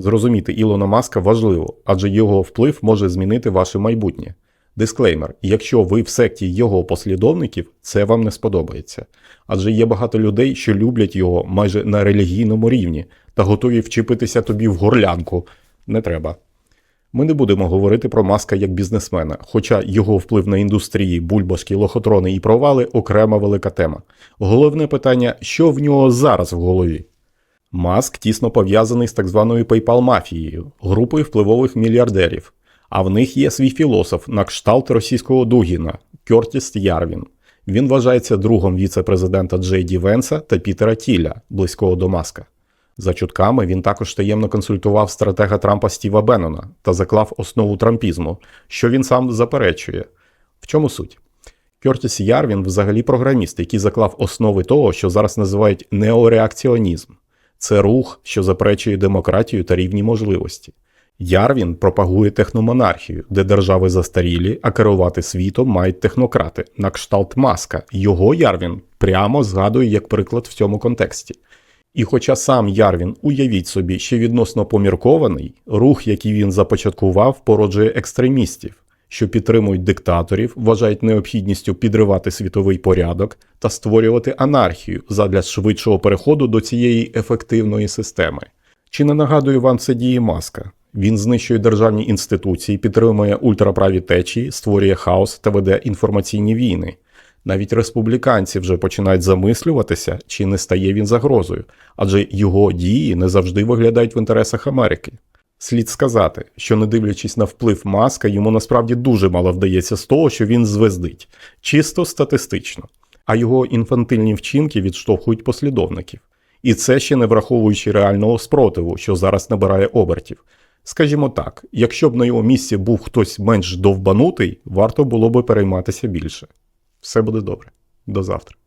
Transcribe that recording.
Зрозуміти Ілона Маска важливо, адже його вплив може змінити ваше майбутнє. Дисклеймер: якщо ви в секті його послідовників, це вам не сподобається. Адже є багато людей, що люблять його майже на релігійному рівні та готові вчепитися тобі в горлянку. Не треба. Ми не будемо говорити про маска як бізнесмена, хоча його вплив на індустрії, бульбашки, лохотрони і провали окрема велика тема. Головне питання, що в нього зараз в голові? Маск тісно пов'язаний з так званою PayPal мафією, групою впливових мільярдерів. А в них є свій філософ на кшталт російського Дугіна Кертіс Ярвін. Він вважається другом віце-президента Джей Ді Венса та Пітера Тіля, близького до Маска. За чутками, він також таємно консультував стратега Трампа Стіва Беннона та заклав основу трампізму, що він сам заперечує. В чому суть? Кертіс Ярвін взагалі програміст, який заклав основи того, що зараз називають неореакціонізм. Це рух, що заперечує демократію та рівні можливості. Ярвін пропагує техномонархію, де держави застарілі, а керувати світом мають технократи на кшталт Маска. Його Ярвін прямо згадує як приклад в цьому контексті. І хоча сам Ярвін, уявіть собі, ще відносно поміркований, рух, який він започаткував, породжує екстремістів, що підтримують диктаторів, вважають необхідністю підривати світовий порядок та створювати анархію задля швидшого переходу до цієї ефективної системи. Чи не нагадує вам це дії Маска? Він знищує державні інституції, підтримує ультраправі течії, створює хаос та веде інформаційні війни. Навіть республіканці вже починають замислюватися, чи не стає він загрозою, адже його дії не завжди виглядають в інтересах Америки. Слід сказати, що не дивлячись на вплив маска, йому насправді дуже мало вдається з того, що він звездить, чисто статистично, а його інфантильні вчинки відштовхують послідовників. І це ще не враховуючи реального спротиву, що зараз набирає обертів. Скажімо так, якщо б на його місці був хтось менш довбанутий, варто було би перейматися більше. Все буде добре. До завтра.